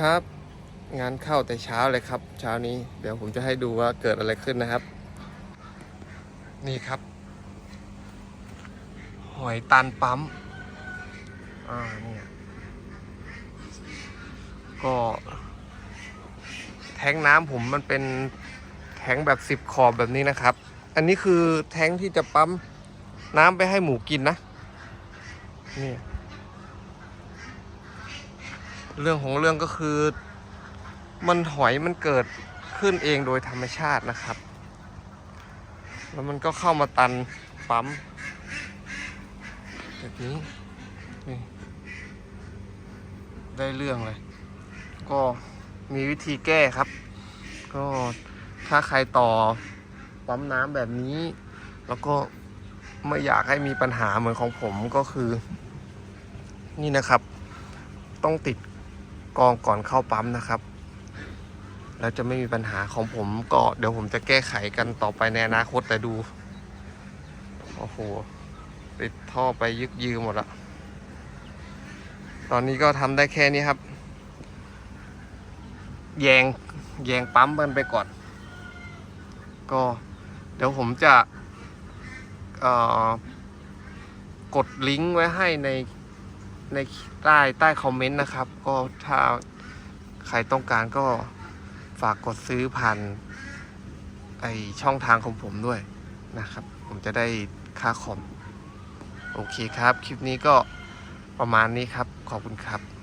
ครับ งานเข้าแต่เช้าเลยครับ เช้านี้เดี๋ยวผมจะให้ดูว่าเกิดอะไรขึ้นนะครับ นี่ครับ หอยตันปั๊มอ่าเนี่ยก็ แทงน้ำผมมันเป็นแทงแบบสิบขอบแบบนี้นะครับ อันนี้คือแทงที่จะปั๊มน้ำไปให้หมูกินนะนี่ เรื่องของเรื่องก็คือ มันหอยมันเกิดขึ้นเองโดยธรรมชาตินะครับ แล้วมันก็เข้ามาตันปั๊มแบบนี้นี่ได้เรื่องเลย ก็มีวิธีแก้ครับ ก็ถ้าใครต่อปั๊มน้ำแบบนี้ แล้วก็ไม่อยากให้มีปัญหาเหมือนของผมก็คือ นี่นะครับ ต้องติด กองก่อนเข้าปั๊มนะครับ แล้วจะไม่มีปัญหาของผมก็เดี๋ยวผมจะแก้ไขกันต่อไปในอนาคตแต่ดู โอ้โหติดท่อไปยึกยือหมดละตอนนี้ก็ทำได้แค่นี้ครับ แยงแยงปั๊มมันไปก่อน ก็เดี๋ยวผมจะเอ่อกดลิงก์ไว้ให้ใน ในใต้ใต้คอมเมนต์นะครับ ก็ถ้าใครต้องการก็ฝากกดซื้อผ่านไอช่องทางของผมด้วยนะครับ ผมจะได้ค่าคอม โอเคครับ คลิปนี้ก็ประมาณนี้ครับ ขอบคุณครับ